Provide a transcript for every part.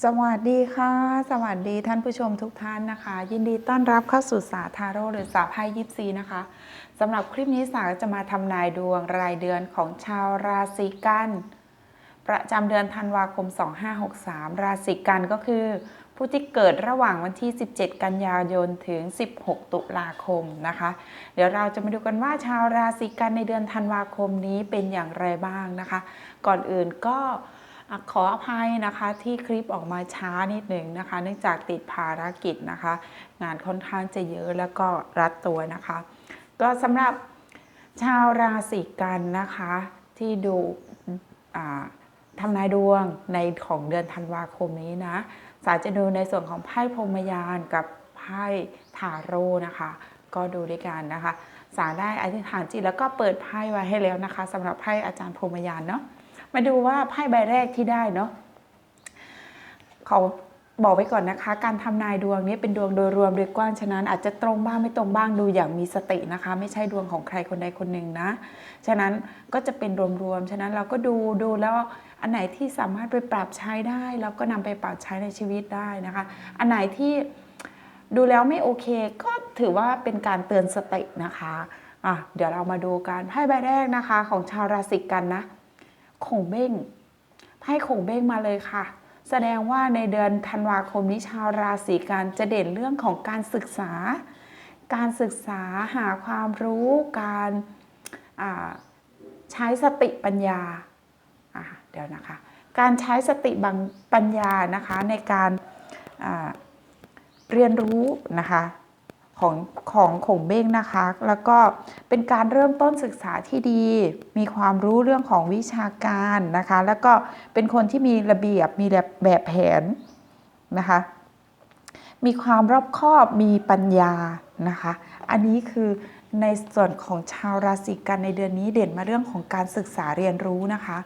สวัสดีค่ะ สวัสดีท่านผู้ชมทุกท่านนะคะ ยินดีต้อนรับเข้าสู่สาทาโร่หรือสาไพ่ยิปซีนะคะสำหรับคลิปนี้สาจะมาทำนายดวงรายเดือนของชาวราศีกัน ประจำเดือนธันวาคม 2563 ราศีกันก็คือ ผู้ที่เกิดระหว่างวันที่ 17 กันยายนถึง 16 ตุลาคมนะคะ เดี๋ยวเราจะมาดูกันว่าชาวราศีกันในเดือนธันวาคมนี้เป็นอย่างไรบ้างนะคะ ก่อนอื่นก็ ขออภัยนะคะที่คลิปออกมาช้านิดหนึ่งนะคะ เนื่องจากติดภารกิจนะคะ งานค่อนข้างจะเยอะแล้วก็รัดตัวนะคะ ก็สำหรับชาวราศีกันนะคะ ที่ดูทำนายดวงในของเดือนธันวาคมนี้นะสาจะดูในส่วนของไพ่พรมยานกับไพ่ทาโร่นะคะ ก็ดูด้วยกันนะคะสาได้อธิษฐานจิตแล้วก็เปิดไพ่ไว้ให้แล้วนะคะสำหรับไพ่อาจารย์พรมยานเนาะ มาดูว่าไพ่ใบแรกที่ได้เนาะเขาบอกไว้ก่อนนะคะ การทำนายดวงนี้เป็นดวงโดยรวมโดยกว้างฉะนั้น อาจจะตรงบ้างไม่ตรงบ้างดูอย่างมีสตินะคะ ไม่ใช่ดวงของใครคนใดคนหนึ่งนะ ฉะนั้นก็จะเป็นรวมๆฉะนั้นเราก็ดูดูแล้วอันไหนที่สามารถไปปรับใช้ได้เราก็นำไปปรับใช้ในชีวิตได้นะคะ อันไหนที่ดูแล้วไม่โอเคก็ถือว่าเป็นการเตือนสตินะคะอะเดี๋ยวเรามาดูกันไพ่ใบแรกนะคะ ของชาวราศีกันนะ คงเบ้งไพ่คงเบ้งมาเลยค่ะ แสดงว่าในเดือนธันวาคมนี้ชาวราศีกันจะเด่นเรื่องของการศึกษา การศึกษาหาความรู้การใช้สติปัญญาเดี๋ยวนะคะ การใช้สติบังปัญญานะคะในการเรียนรู้นะคะ ของของของเบ้งนะคะ แล้วก็เป็นการเริ่มต้นศึกษาที่ดี มีความรู้เรื่องของวิชาการนะคะ แล้วก็เป็นคนที่มีระเบียบมีแบบแบบแผนนะคะ มีความรอบคอบมีปัญญานะคะ อันนี้คือในส่วนของชาวราศีกันในเดือนนี้เด่นมาเรื่องของการศึกษาเรียนรู้นะคะ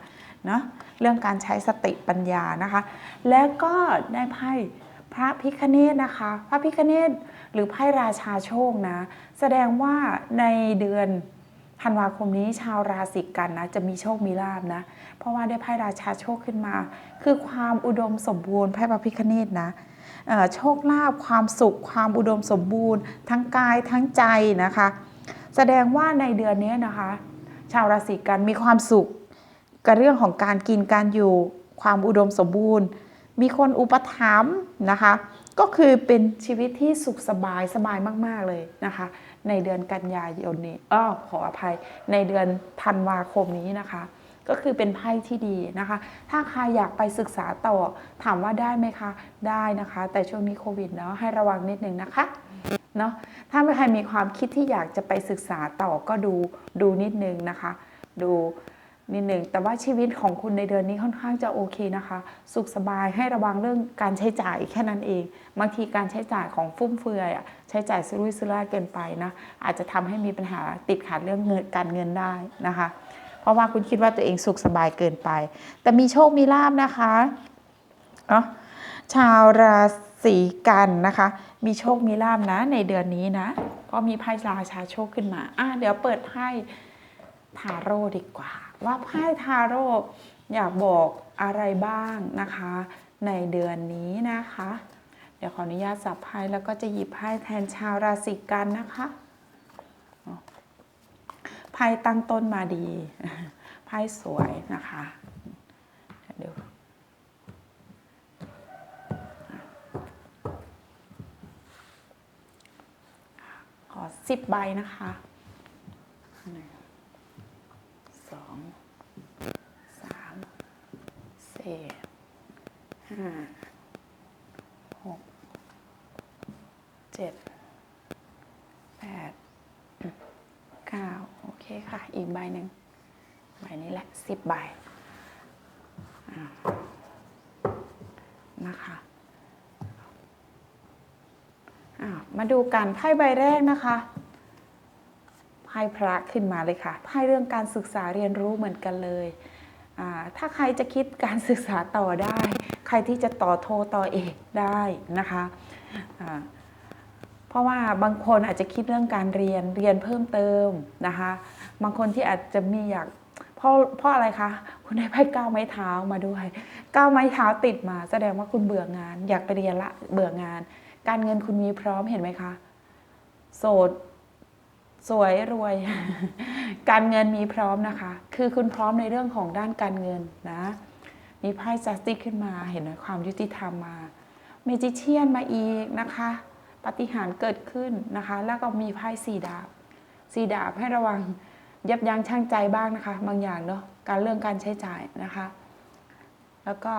เนาะเรื่องการใช้สติปัญญานะคะ แล้วก็ได้ไพ่ พระพิคเนตนะคะ พระพิคเนตหรือไพ่ราชาโชคนะ แสดงว่าในเดือนธันวาคมนี้ชาวราศีกันนะจะมีโชคมีลาบนะ เพราะว่าได้ไพ่ราชาโชคขึ้นมา คือความอุดมสมบูรณ์ไพ่พระพิคเนตนะโชคลาภความสุขความอุดมสมบูรณ์ ทั้งกายทั้งใจนะคะ แสดงว่าในเดือนนี้นะคะ ชาวราศีกันมีความสุขกับเรื่องของการกินการอยู่ความอุดมสมบูรณ์ มีคนอุปถัมภ์นะคะ ก็คือเป็นชีวิตที่สุขสบายสบายมาก ๆ เลยนะคะ ในเดือนกันยายนนี้อ้อขออภัยในเดือนธันวาคมนี้นะคะ ก็คือเป็นไพ่ที่ดีนะคะ ถ้าใครอยากไปศึกษาต่อถามว่าได้ไหมคะได้นะคะ แต่ช่วงนี้โควิดเนาะให้ระวังนิดนึงนะคะเนาะถ้าใครมีความคิดที่อยากจะไปศึกษาต่อก็ดูดูนิดนึงนะคะ ดู นิดนึงแต่ว่าชีวิตของคุณในเดือนนี้ค่อนข้างจะโอเคนะคะ สุขสบายให้ระวังเรื่องการใช้จ่ายแค่นั้นเอง บางทีการใช้จ่ายของฟุ่มเฟือยอะใช้จ่ายซื้อรุ่ยซื้อร่ายเกินไปนะ อาจจะทำให้มีปัญหาติดขัดเรื่องเงินการเงินได้นะคะ เพราะว่าคุณคิดว่าตัวเองสุขสบายเกินไป แต่มีโชคมีลาบนะคะเนาะชาวราศีกันนะคะ มีโชคมีลาบนะในเดือนนี้นะก็มีไพ่ราชาโชคขึ้นมาอะเดี๋ยวเปิดไพ่ ทาโร่ดีกว่า ว่าไพ่ทาโร่อยากบอกอะไรบ้างนะคะ ในเดือนนี้นะคะ เดี๋ยวขออนุญาตสับไพ่แล้วก็จะหยิบไพ่แทนชาวราศีกันนะคะไพ่ตั้งต้นมาดีไพ่สวยนะคะเดี๋ยวขอสิบใบนะคะหนึ่งสองสาม สี่ห้าหกเจ็ดแปดเก้าโอเคค่ะ อีกใบหนึ่งใบนี้แหละสิบใบนะคะมาดูกันไพ่ใบแรกนะคะไพ่พระขึ้นมาเลยค่ะไพ่เรื่องการศึกษาเรียนรู้เหมือนกันเลย ถ้าใครจะคิดการศึกษาต่อได้ ใครที่จะต่อโทต่อเอกได้นะคะเพราะว่าบางคนอาจจะคิดเรื่องการเรียนเรียนเพิ่มเติมนะคะบางคนที่อาจจะมีอยากเพราะเพราะอะไรคะคุณได้ไพ่ก้าวไม้เท้ามาด้วยก้าวไม้เท้าติดมา แสดงว่าคุณเบื่องาน อยากไปเรียนละเบื่องาน การเงินคุณมีพร้อมเห็นไหมคะ โสด สวยรวย การเงินมีพร้อมนะคะ คือคุณพร้อมในเรื่องของด้านการเงินนะ มีไพ่จัสติกขึ้นมา เห็นหความยุติธรรมมาเมจิเชียนมาอีกนะคะ ปฏิหารเกิดขึ้นนะคะ แล้วก็มีไพ่สีดาบสีดาบให้ระวังยับยั้งชั่งใจบ้างนะคะ บางอย่างเนาะการเรื่องการใช้จ่ายนะคะ แล้วก็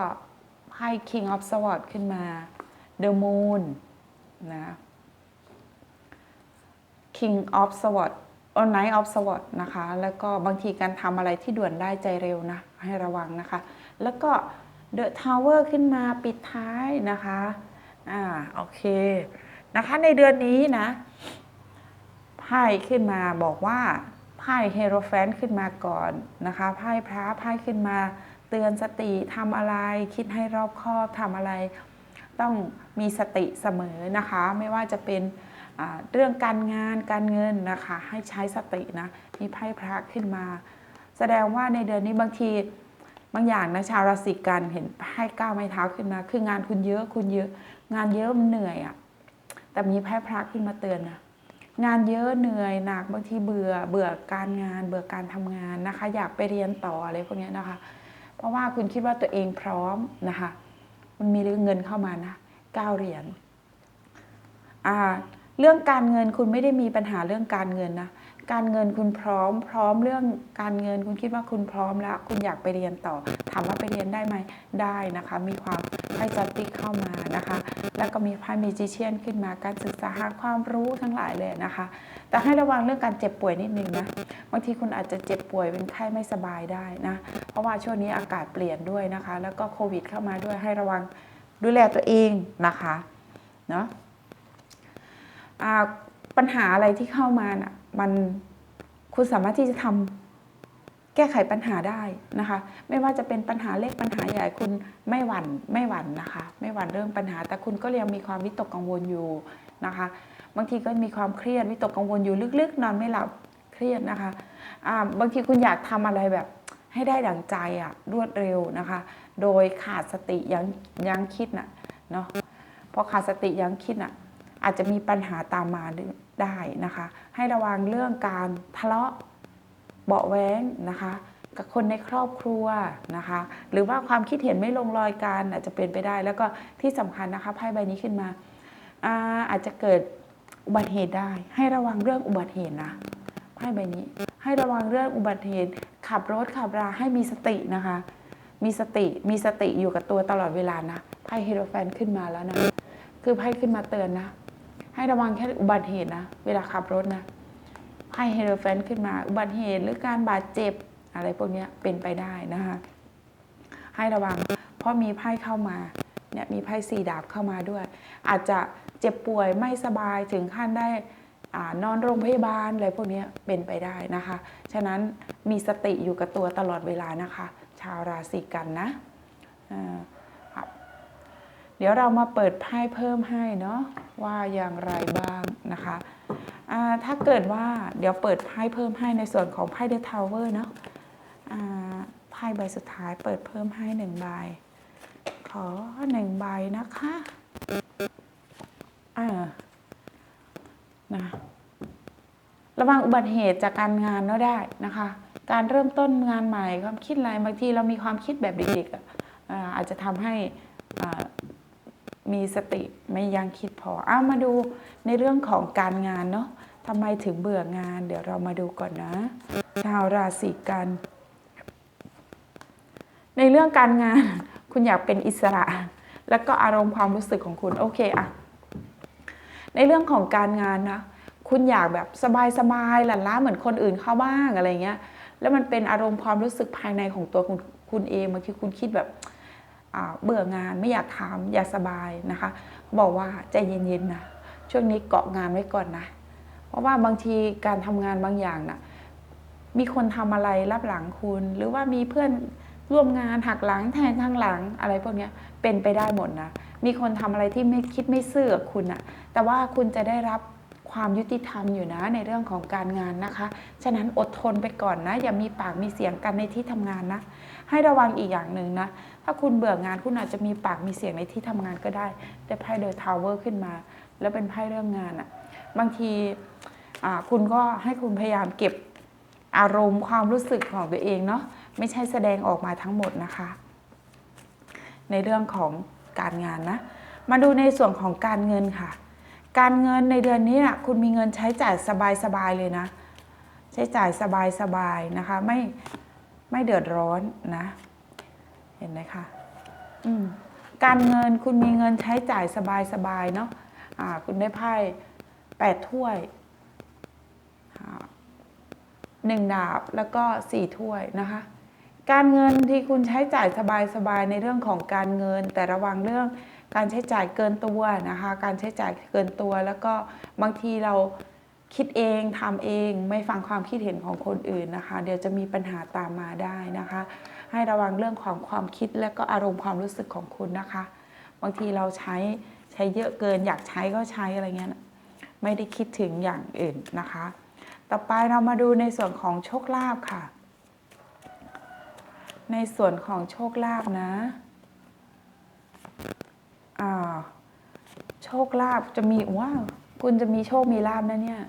ไพ่ King of Swords ขึ้นมา The Moon นะ King of Sword or Knight of Sword นะคะ แล้วก็บางทีการทำอะไรที่ด่วนได้ใจเร็วนะ ให้ระวังนะคะ แล้วก็ The Tower ขึ้นมาปิดท้ายนะคะ อ่า โอเค นะคะ ในเดือนนี้นะไพ่ขึ้นมาบอกว่าไพ่เฮโรแฟนขึ้นมาก่อนนะคะไพ่พระไพ่ขึ้นมาเตือนสติทำอะไร คิดให้รอบคอบทำอะไร ต้องมีสติเสมอนะคะ ไม่ว่าจะเป็น เรื่องการงานการเงินนะคะ ให้ใช้สตินะมีไพ่พระขึ้นมา แสดงว่าในเดือนนี้บางทีบางอย่างนะชาวราศีกันเห็นไพ่ก้าวไม้เท้าขึ้นมา คืองานคุณเยอะคุณเยอะ งานเยอะมันเหนื่อยอะ่ะแต่มีไพ่พระขึ้นมาเตือนนะงานเยอะเหนื่อยหนักบางทีเบื่อเบื่อการงาน เบื่อการทำงานนะคะ อยากไปเรียนต่ออะไรพวกนี้นะคะ เพราะว่าคุณคิดว่าตัวเองพร้อมนะคะ มันมีเงินเข้ามานะเก้าเหรียญอ่า เรื่องการเงินคุณไม่ได้มีปัญหาเรื่องการเงินนะ การเงินคุณพร้อม พร้อมเรื่องการเงินคุณคิดว่าคุณพร้อมแล้ว คุณอยากไปเรียนต่อ ถามว่าไปเรียนได้ไหมได้นะคะ มีความไพ่จัตติกเข้ามานะคะ แล้วก็มีไพ่เมจิเชียนขึ้นมาการศึกษาหาความรู้ทั้งหลายเลยนะคะ แต่ให้ระวังเรื่องการเจ็บป่วยนิดนึงนะบางทีคุณอาจจะเจ็บป่วยเป็นไข้ไม่สบายได้นะ เพราะว่าช่วงนี้อากาศเปลี่ยนด้วยนะคะ แล้วก็โควิดเข้ามาด้วยให้ระวังดูแลตัวเองนะคะเนาะ ปัญหาอะไรที่เข้ามาน่ะมันคุณสามารถที่จะทำแก้ไขปัญหาได้นะคะ ไม่ว่าจะเป็นปัญหาเล็กปัญหาใหญ่คุณไม่หวั่นไม่หวั่นนะคะ ไม่หวั่นเรื่องปัญหา แต่คุณก็ยังมีความวิตกกังวลอยู่นะคะ บางทีก็มีความเครียดวิตกกังวลอยู่ลึกๆ นอนไม่หลับเครียดนะคะบางทีคุณอยากทำอะไรแบบให้ได้ดั่งใจอะรวดเร็วนะคะ โดยขาดสติยังยังคิดน่ะเนาะพอขาดสติยังคิดน่ะ อาจจะมีปัญหาตามมาได้นะคะ ให้ระวังเรื่องการทะเลาะเบาะแว้งนะคะกับคนในครอบครัวนะคะ หรือว่าความคิดเห็นไม่ลงรอยกันอาจจะเป็นไปได้ แล้วก็ที่สำคัญนะคะไพ่ใบนี้ขึ้นมาอาอาจจะเกิดอุบัติเหตุได้ ให้ระวังเรื่องอุบัติเหตุนะไพ่ใบนี้ ให้ระวังเรื่องอุบัติเหตุ ขับรถขับราให้มีสตินะคะ มีสติมีสติอยู่กับตัวตลอดเวลานะไพ่เฮโรแฟนขึ้นมาแล้วนะคือไพ่ขึ้นมาเตือนนะ ให้ระวังแค่อุบัติเหตุนะ เวลาขับรถนะไพ่เฮโรแฟนขึ้นมา อุบัติเหตุหรือการบาดเจ็บอะไรพวกนี้เป็นไปได้นะคะ ให้ระวังเพราะมีไพ่เข้ามาเนี่ยมีไพ่สี่ดาบเข้ามาด้วย อาจจะเจ็บป่วยไม่สบายถึงขั้นได้อนอนโรงพยาบาลอะไรพวกนี้เป็นไปได้นะคะ ฉะนั้นมีสติอยู่กับตัวตลอดเวลานะคะ ชาวราศีกันนะ เดี๋ยวเรามาเปิดไพ่เพิ่มให้เนาะว่าอย่างไรบ้างนะคะถ้าเกิดว่าเดี๋ยวเปิดไพ่เพิ่มให้ในส่วนของไพ่เดอะทาวเวอร์เนาะไพ่ใบสุดท้ายเปิดเพิ่มให้หนึ่งใบ ขอหนึ่งใบนะคะอ่านะระวังอุบัติเหตุจากการงานเนาะได้นะคะ การเริ่มต้นงานใหม่ความคิดอะไรบางทีเรามีความคิดแบบเด็กๆออาจจะทำให้ มีสติไม่ยังคิดพอเอามาดูในเรื่องของการงานเนาะทำไมถึงเบื่องาน เดี๋ยวเรามาดูก่อนนะ ชาวราศีกัน ในเรื่องการงาน คุณอยากเป็นอิสระ แล้วก็อารมณ์ความรู้สึกของคุณ โอเคอะในเรื่องของการงานนะคุณอยากแบบสบายๆหลั่นล้าเหมือนคนอื่นเข้าบ้างอะไรเงี้ย แล้วมันเป็นอารมณ์ความรู้สึกภายในของตัวคุณคุณเองบางทีคุณคิดแบบ เบื่องานไม่อยากทำอยากสบายนะคะบอกว่าใจเย็นๆนะช่วงนี้เกาะงานไว้ก่อนนะ เพราะว่าบางทีการทำงานบางอย่างนะมีคนทำอะไรรับหลังคุณ หรือว่ามีเพื่อนร่วมงานหักหลังแทนข้างหลังอะไรพวกนี้เป็นไปได้หมดนะ มีคนทำอะไรที่ไม่คิดไม่ซื่อกับคุณนะแต่ว่าคุณจะได้รับความยุติธรรมอยู่นะในเรื่องของการงานนะคะ ฉะนั้นอดทนไปก่อนนะ อย่ามีปากมีเสียงกันในที่ทำงานนะ ให้ระวังอีกอย่างหนึ่งนะ ถ้าคุณเบื่องานคุณอาจจะมีปากมีเสียงในที่ทำงานก็ได้ ได้ไพ่เดอะทาวเวอร์ขึ้นมา แล้วเป็นไพ่เรื่องงานอะ่ะ บางทีคุณก็ให้คุณพยายามเก็บอารมณ์ความรู้สึกของตัวเองเนาะไม่ใช่แสดงออกมาทั้งหมดนะคะ ในเรื่องของการงานนะ มาดูในส่วนของการเงินค่ะ การเงินในเดือนนี้นะคุณมีเงินใช้จ่ายสบายๆเลยนะ ใช้จ่ายสบายๆนะคะ ไม่ ไม่เดือดร้อนนะ เห็นไหมคะอืมการเงินคุณมีเงินใช้จ่ายสบายๆเนาะอ่า คุณได้ไพ่แปดถ้วยหนึ่งดาบแล้วก็สี่ถ้วยนะคะ การเงินที่คุณใช้จ่ายสบายๆในเรื่องของการเงิน แต่ระวังเรื่องการใช้จ่ายเกินตัวนะคะ การใช้จ่ายเกินตัวแล้วก็บางทีเรา คิดเองทำเองไม่ฟังความคิดเห็นของคนอื่นนะคะ เดี๋ยวจะมีปัญหาตามมาได้นะคะ ให้ระวังเรื่องของความคิดและก็อารมณ์ความรู้สึกของคุณนะคะ บางทีเราใช้ใช้เยอะเกิน อยากใช้ก็ใช้อะไรเงี้ยไม่ได้คิดถึงอย่างอื่นนะคะ ต่อไปเรามาดูในส่วนของโชคลาภค่ะ ในส่วนของโชคลาภนะอ่าโชคลาภจะมีว้าว คุณจะมีโชคมีลาภนะเนี่ย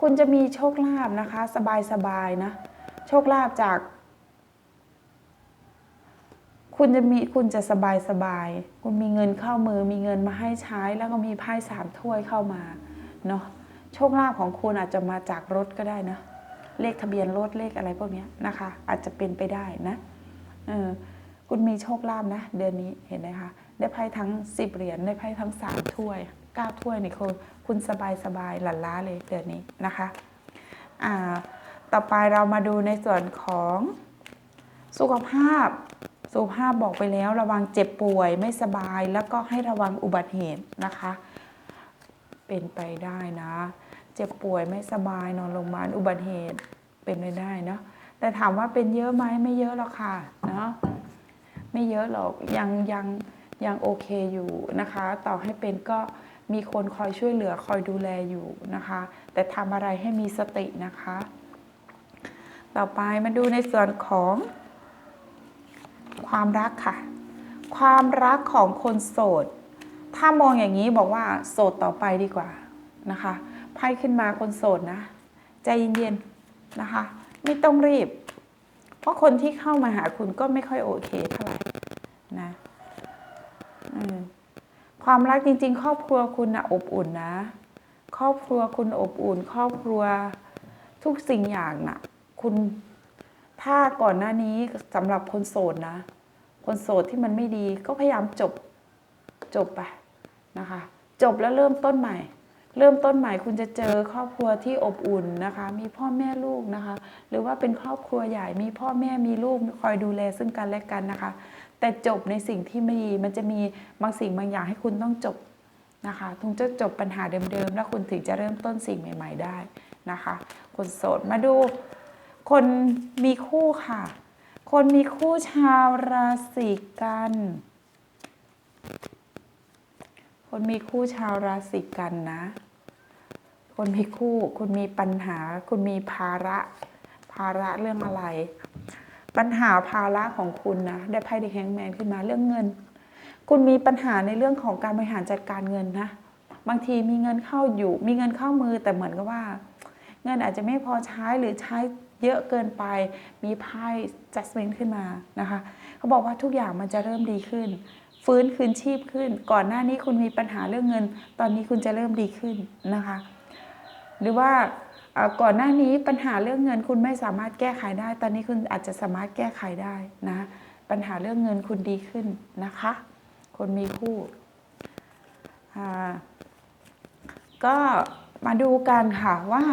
คุณจะมีโชคลาภนะคะ สบายสบายๆนะ โชคลาภจาก คุณจะมีคุณจะสบายสบายๆคุณมีเงินเข้ามือ มีเงินมาให้ใช้ แล้วก็มีไพ่สามถ้วยเข้ามาเนาะ โชคลาภของคุณอาจจะมาจากรถก็ได้นะ เลขทะเบียนรถเลขอะไรพวกนี้นะคะ อาจจะเป็นไปได้นะ เออ คุณมีโชคลาภนะ เดือนนี้เห็นไหมคะ ได้ไพ่ทั้งสิบเหรียญ ได้ไพ่ทั้งสามถ้วย เก้าถ้วยนี่คุณคุณสบายสบายหลั่นล้าเลยเดือนนี้นะคะอ่าต่อไปเรามาดูในส่วนของสุขภาพ สุขภาพบอกไปแล้วระวังเจ็บป่วยไม่สบายแล้วก็ให้ระวังอุบัติเหตุนะคะ เป็นไปได้นะ เจ็บป่วยไม่สบายนอนโรงพยาบาลอุบัติเหตุเป็นไปได้เนาะแต่ถามว่าเป็นเยอะไหมไม่เยอะหรอกค่ะเนาะไม่เยอะหรอกยังยังยังโอเคอยู่นะคะ ต่อให้เป็นก็ มีคนคอยช่วยเหลือคอยดูแลอยู่นะคะ แต่ทำอะไรให้มีสตินะคะ ต่อไปมาดูในส่วนของ ความรักค่ะ ความรักของคนโสด ถ้ามองอย่างนี้บอกว่าโสดต่อไปดีกว่านะคะไพ่ขึ้นมาคนโสดนะ ใจเย็นๆนะคะ ไม่ต้องรีบ เพราะคนที่เข้ามาหาคุณก็ไม่ค่อยโอเคเท่าไหร่นะอืม ความรักจริง ๆ ครอบครัวคุณนะอบอุ่นนะ ครอบครัวคุณอบอุ่น ครอบครัวทุกสิ่งอย่างนะคุณถ้าก่อนหน้านี้สำหรับคนโสดนะ คนโสดที่มันไม่ดีก็พยายามจบจบไปนะคะ จบแล้วเริ่มต้นใหม่ เริ่มต้นใหม่คุณจะเจอครอบครัวที่อบอุ่นนะคะ มีพ่อแม่ลูกนะคะ หรือว่าเป็นครอบครัวใหญ่มีพ่อแม่มีลูกคอยดูแลซึ่งกันและกันนะคะ แต่จบในสิ่งที่ไม่ดีมันจะมีบางสิ่งบางอย่างให้คุณต้องจบนะคะถึงจะจบปัญหาเดิมๆ แล้วคุณถึงจะเริ่มต้นสิ่งใหม่ ๆได้นะคะ คนโสดมาดู คนมีคู่ค่ะ คนมีคู่ชาวราศีกัน คนมีคู่ชาวราศีกันนะ คนมีคู่ คุณมีปัญหา คุณมีภาระ ภาระเรื่องอะไร ปัญหาภาระของคุณนะได้ไพ่ดีแฮงแมนขึ้นมาเรื่องเงิน คุณมีปัญหาในเรื่องของการบริหารจัดการเงินนะ บางทีมีเงินเข้าอยู่ มีเงินเข้ามือแต่เหมือนกับว่า เงินอาจจะไม่พอใช้หรือใช้เยอะเกินไป มีไพ่ judgment ขึ้นมานะคะ เขาบอกว่าทุกอย่างมันจะเริ่มดีขึ้น ฟื้นคืนชีพขึ้น ก่อนหน้านี้คุณมีปัญหาเรื่องเงิน ตอนนี้คุณจะเริ่มดีขึ้นนะคะ หรือว่า ก่อนหน้านี้ปัญหาเรื่องเงินคุณไม่สามารถแก้ไขได้ ตอนนี้คุณอาจจะสามารถแก้ไขได้นะ ปัญหาเรื่องเงินคุณดีขึ้นนะคะ คนมีคู่ก็มาดูกันค่ะว่า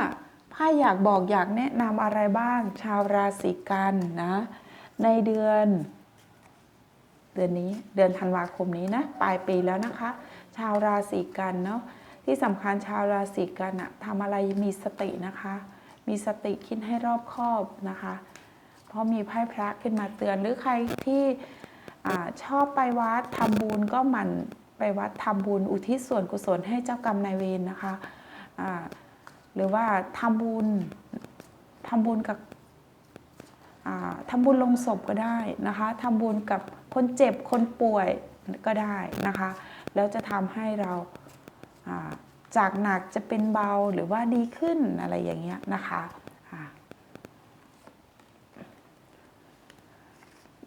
ไพ่อยากบอกอยากแนะนำอะไรบ้าง ชาวราศีกันนะ ในเดือน เดือนนี้เดือนธันวาคมนี้นะ ปลายปีแล้วนะคะ ชาวราศีกันเนาะ ที่สำคัญชาวราศีกันอะทำอะไรมีสตินะคะ มีสติคิดให้รอบคอบนะคะ เพราะมีไพ่พระขึ้นมาเตือนหรือใครที่อชอบไปวัดทำบุญก็หมั่นไปวัดทำบุญอุทิศส่วนกุศลให้เจ้ากรรมนายเวรนะคะหรือว่าทำบุญทำบุญกับอ่าทำบุญลงศพก็ได้นะคะทำบุญกับคนเจ็บคนป่วยก็ได้นะคะ แล้วจะทำให้เรา จากหนักจะเป็นเบาหรือว่าดีขึ้นอะไรอย่างเงี้ยนะคะอ่า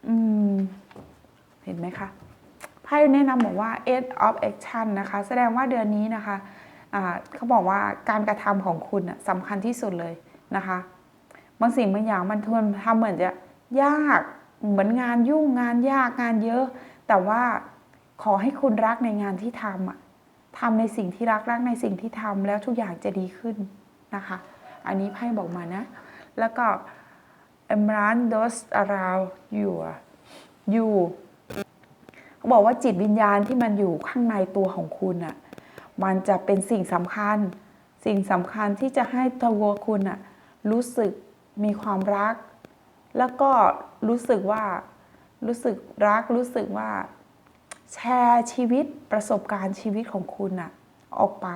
อืมเห็นไหมคะไพ่แนะนำบอกว่า eight of action นะคะ แสดงว่าเดือนนี้นะคะเขาบอกว่าการกระทำของคุณสำคัญที่สุดเลยนะคะบางสิ่งบางอย่างมันทวนทำเหมือนจะยากเหมือนงานยุ่งงานยากงานเยอะ แต่ว่าขอให้คุณรักในงานที่ทำอะ ทำในสิ่งที่รักรักในสิ่งที่ทำแล้วทุกอย่างจะดีขึ้นนะคะ อันนี้ไพ่บอกมานะ แล้วก็ emerald those around you you เขาบอกว่าจิตวิญญาณที่มันอยู่ข้างในตัวของคุณอะมันจะเป็นสิ่งสำคัญ สิ่งสำคัญที่จะให้ตัวคุณอะรู้สึกมีความรัก แล้วก็รู้สึกว่ารู้สึกรักรู้สึกว่า แชร์ชีวิตประสบการณ์ชีวิตของคุณอะออกไป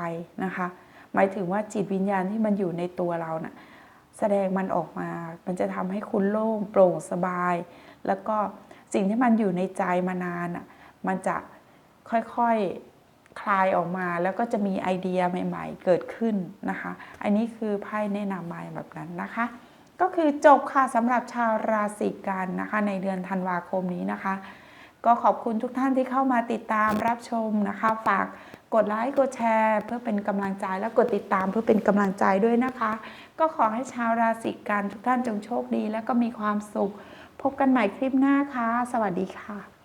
นะคะ หมายถึงว่าจิตวิญญาณที่มันอยู่ในตัวเราน่ะแสดงมันออกมา มันจะทำให้คุณโล่งโปร่งสบาย แล้วก็สิ่งที่มันอยู่ในใจมานานอะ มันจะค่อยๆคลายออกมา แล้วก็จะมีไอเดียใหม่ ๆ เกิดขึ้นนะคะ อันนี้คือไพ่แนะนำมาแบบนั้นนะคะ ก็คือจบค่ะสำหรับชาวราศีกันนะคะ ในเดือนธันวาคมนี้นะคะ ก็ขอบคุณทุกท่านที่เข้ามาติดตามรับชมนะคะ ฝากกดไลค์กดแชร์เพื่อเป็นกำลังใจและกดติดตามเพื่อเป็นกำลังใจด้วยนะคะ ก็ขอให้ชาวราศีกันทุกท่านจงโชคดี และก็มีความสุข พบกันใหม่คลิปหน้าค่ะ สวัสดีค่ะ